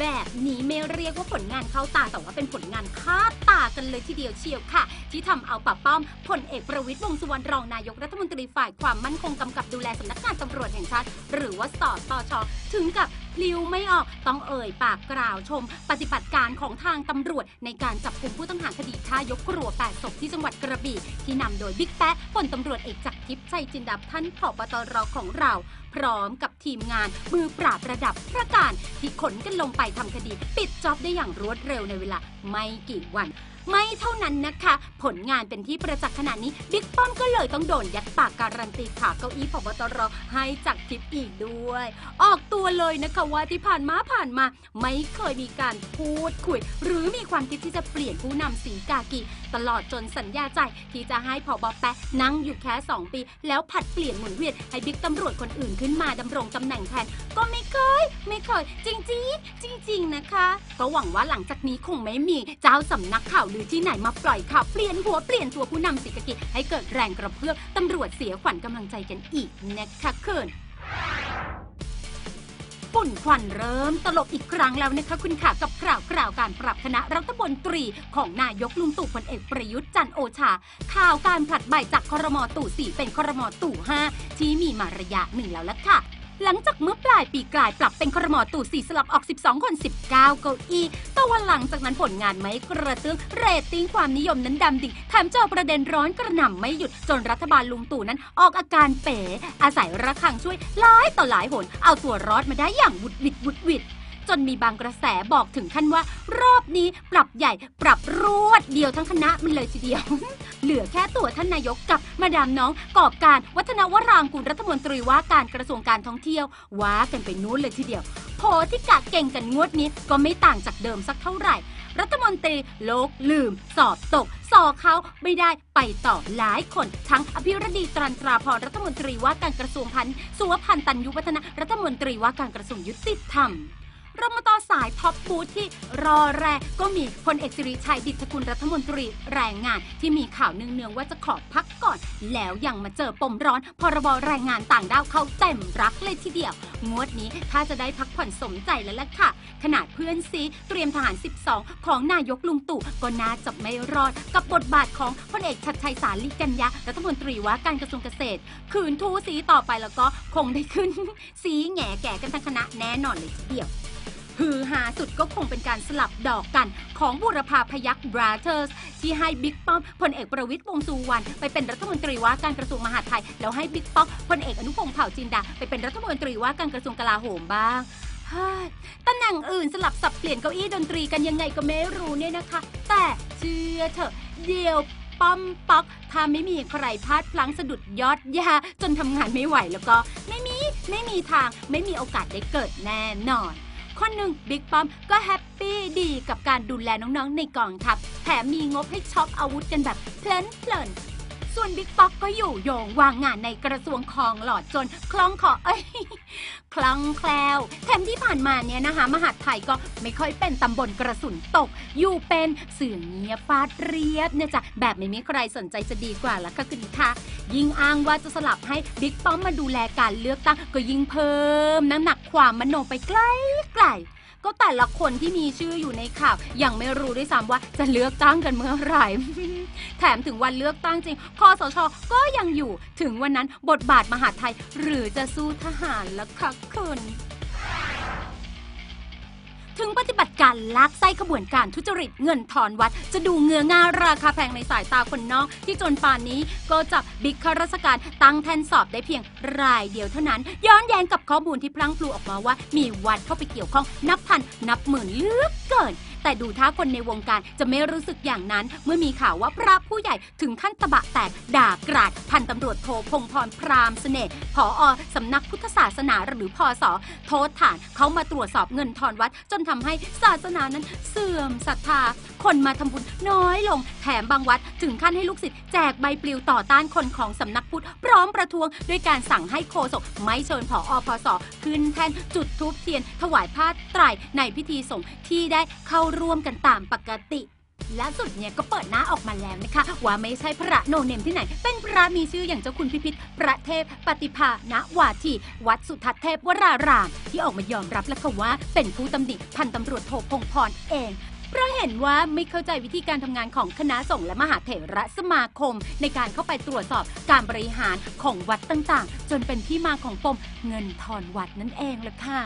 แบบนี้ไม่เรียกว่าผลงานเข้าตาแต่ว่าเป็นผลงานคาดตากันเลยทีเดียวเชียวค่ะ ที่ทำเอาป้าป้อมพลเอกประวิตยวงสุวรรณรองนายกรัฐมนตรีฝ่ายความมั่นคงกำกับดูแลสำนักงานตำรวจแห่งชาติหรือว่าสตชถึงกับ พลิ้วไม่ออกต้องเอ่ยปากกล่าวชม ปฏิบัติการของทางตำรวจ ในการจับกลุ่มผู้ต้องหาคดีฆ่ายกครัว8ศพที่จังหวัดกระบี่ที่นำโดยบิ๊กแป๊ะพลตำรวจเอกจักรทิพย์ชัยจินดาท่านผบตรของเรา พร้อมกับทีมงานมือปราบระดับพระการที่ขนกันลงไปทำคดี ปิดจ็อบได้อย่างรวดเร็วในเวลาไม่กี่วัน ไม่เท่านั้นนะคะ ผลงานเป็นที่ประจักษ์ขนาดนี้บิ๊กป้อมก็เลยต้องโดนยัดปากการันตีขาเก้าอี้พบตรให้จากทิพย์อีกด้วย ออกตัวเลยนะคะว่าที่ผ่านมาผ่านมา ไม่เคยมีการพูดคุย หรือมีความคิดที่จะเปลี่ยนผู้นำสีกากีตลอดจนสัญญาใจที่จะให้พอบอแปะนั่งอยู่แค่ 2 ปี แล้วผัดเปลี่ยนหมุนเวียนให้บิ๊กตำรวจคนอื่นขึ้นมาดำรงตำแหน่งแทนก็ไม่เคย ไม่เคย จริง ๆ จริง ๆ นะคะ ก็หวังว่าหลังจากนี้คงไม่มีเจ้าสำนักข่าวหรือที่ไหนมาปล่อยข่าวเปลี่ยนหัวเปลี่ยนตัวผู้นำสีกากีให้เกิดแรงกระเพื่อมตำรวจเสียขวัญกำลังใจกันอีกนะคะเคินฝุ่นควันเริ่มตลบอีกครั้งแล้วนะคะคุณค่ะกับข่าวคราวการปรับคณะรัฐมนตรีของนายกลุงตู่พลเอกประยุทธ์จันโอชา ข่าวการผลัดใบจากครมตู่สี่เป็นครมตู่ห้าที่มีมาระยะหนึ่งแล้วล่ะค่ะ หลังจากเมื่อปลายปีกลายปรับเป็นครมอตู่สีสลับออก 12 คน 19 เก้าอี้แต่วันหลังจากนั้นผลงานไม่กระเตื้องเรตติ้งความนิยมนั้นดำดิ่งแถมเจอประเด็นร้อนกระหน่ำไม่หยุดจนรัฐบาลลุงตู่นั้นออกอาการเป๋ อาศัยระฆังช่วยหลายต่อหลายหนเอาตัวรอดมาได้อย่างวุดวิดวุดวิด จนมีบางกระแสบอกถึงขั้นว่า รอบนี้ปรับใหญ่ปรับรวดเดียวทั้งคณะมันเลยทีเดียว เหลือแค่ตัวท่านนายกกับมาดามน้องกอบการวัฒนวรางกุลรัฐมนตรีว่าการกระทรวงการท่องเที่ยวว่ากันไปนู้นเลยทีเดียวโพลที่กะเก่งกันงวดนี้ก็ไม่ต่างจากเดิมสักเท่าไหร่ รัฐมนตรีโลกลืม สอบตก สอเขาไม่ได้ไปต่อหลายคน ทั้งอภิรดีตรันตราพรรัฐมนตรีว่าการกระทรวงพันธ์สุวพันธ์ตันยุวัฒนะรัฐมนตรีว่าการกระทรวงยุติธรรม รมต่อสายท็อปบูธที่รอแรกก็มีพลเอกสิริชัยดิษกุลรัฐมนตรีแรงงาน ที่มีข่าวเนืองๆว่าจะขอพักก่อน แล้วยังมาเจอปมร้อน พรบแรงงานต่างด้าวเข้าเต็มรักเลยทีเดียว งวดนี้ถ้าจะได้พักผ่อนสมใจแล้วล่ะค่ะ ขนาดเพื่อนซีเตรียมทหาร 12 ของนายกลุงตู่ก็น่าจะไม่รอด กับบทบาทของพลเอกชัดชัยสาลีกัญญารัฐมนตรีว่าการกระทรวงเกษตรคืนทูสีต่อไปแล้วก็คงได้ขึ้น สีแง่แก่กันทั้งคณะแน่นอนเลยทีเดียว ฮือฮาสุดก็คงเป็นการสลับดอกกัน ของบุรพาพยัคฆ์บราเธอร์ส ที่ให้บิ๊กป้อมพลเอกประวิตยวงษ์สุวรรณไปเป็นรัฐมนตรีว่าการกระทรวงมหาดไทย แล้วให้บิ๊กป้อมพลเอกอนุพงษ์เผ่าจินดาไปเป็นรัฐมนตรีว่าการกระทรวงกลาโหมบ้างตำแหน่งอื่นสลับสับเปลี่ยนเก้าอี้ดนตรีกันยังไงก็ไม่รู้เนี่ยนะคะ แต่เชื่อเถอะเดียวป้อมป๊อกถ้าไม่มีใครพลาดพลั้งสะดุดยอดยาจนทำงานไม่ไหวแล้วก็ ไม่มี ไม่มีทางไม่มีโอกาสได้เกิดแน่นอน คนหนึ่งบิ๊กป้อมก็แฮปปี้ดีกับการดูแลน้องๆในกองทัพแถมมีงบให้ช็อปอาวุธกันแบบเพลินเพลิน ส่วนบิ๊กป๊อกก็อยู่โยงวางงานในกระทรวงคองหลอดจนคล่องคอเอ้ยคล่องแคล่วแถมที่ผ่านมาเนี่ยนะคะ มหาดไทยก็ไม่ค่อยเป็นตำบลกระสุนตก อยู่เป็นเสื่อเงียบฟาดเรียบเนี่ยจ้ะแบบไม่มีใครสนใจจะดีกว่าละค่ะคุณคะยิ่งอ้างว่าจะสลับให้บิ๊กป้อมมาดูแลการเลือกตั้งก็ยิ่งเพิ่มน้ำหนักความมโนไปไกลไกล ก็แต่ละคนที่มีชื่ออยู่ในข่าวยังไม่รู้ด้วยซ้ำว่าจะเลือกตั้งกันเมื่อไหร่ แถมถึงวันเลือกตั้งจริงคอสชก็ยังอยู่ ถึงวันนั้นบทบาทมหาไทย หรือจะสู้ทหารละคะคุณ ถึงปฏิบัติการลักไส้ขบวนการทุจริตเงินทอนวัด จะดูเงื้อง่าราคาแพงในสายตาคนนอก ที่จนป่านนี้ก็จับบิ๊กข้าราชการตั้งแท่นสอบได้เพียงรายเดียวเท่านั้น ย้อนแย้งกับข้อมูลที่พลั้งพลูออกมาว่า มีวัดเข้าไปเกี่ยวข้องนับพันนับหมื่นเลือกเกิน แต่ดูท่าคนในวงการจะไม่รู้สึกอย่างนั้น เมื่อมีข่าวว่าพระผู้ใหญ่ถึงขั้นตะบะแตกด่ากราด พันตำรวจโทพงพรพรามเสน่ห์ผออสำนักพุทธศาสนาหรือพอสอโทษฐานเขามาตรวจสอบเงินทอนวัด จนทำให้ศาสนานั้นเสื่อมศรัทธา คนมาทำบุญน้อยลง แถมบางวัด ถึงขั้นให้ลูกศิษย์แจกใบปลิวต่อต้านคนของสำนักพุทธพร้อมประท้วงด้วยการสั่งให้โฆษกไม่เชิญผออพสขึ้นแท่นจุดทูบเทียน ถวายผ้าไตรในพิธีสงฆ์ที่ได้เข้าร่วมกันตามปกติ แล่าสุดเนี่ยก็เปิดหน้าออกมาแล้วนะคะ ว่าไม่ใช่พระโนเนมที่ไหน เป็นพระมีชื่ออย่างเจ้าคุณพิพิธพระเทพปฏิภาณวาทีวัดสุทัศน์เทพวราราม ที่ออกมายอมรับแล้วค่ะว่า เป็นผู้ตำหนิพันตำรวจโทพงพรเองเพราะเห็นว่าไม่เข้าใจวิธีการทำงานของคณะสงฆ์และมหาเถระสมาคม ในการเข้าไปตรวจสอบการบริหารของวัดต่างๆ จนเป็นที่มาของปมเงินทอนวัดนั่นเองล่ะค่ะ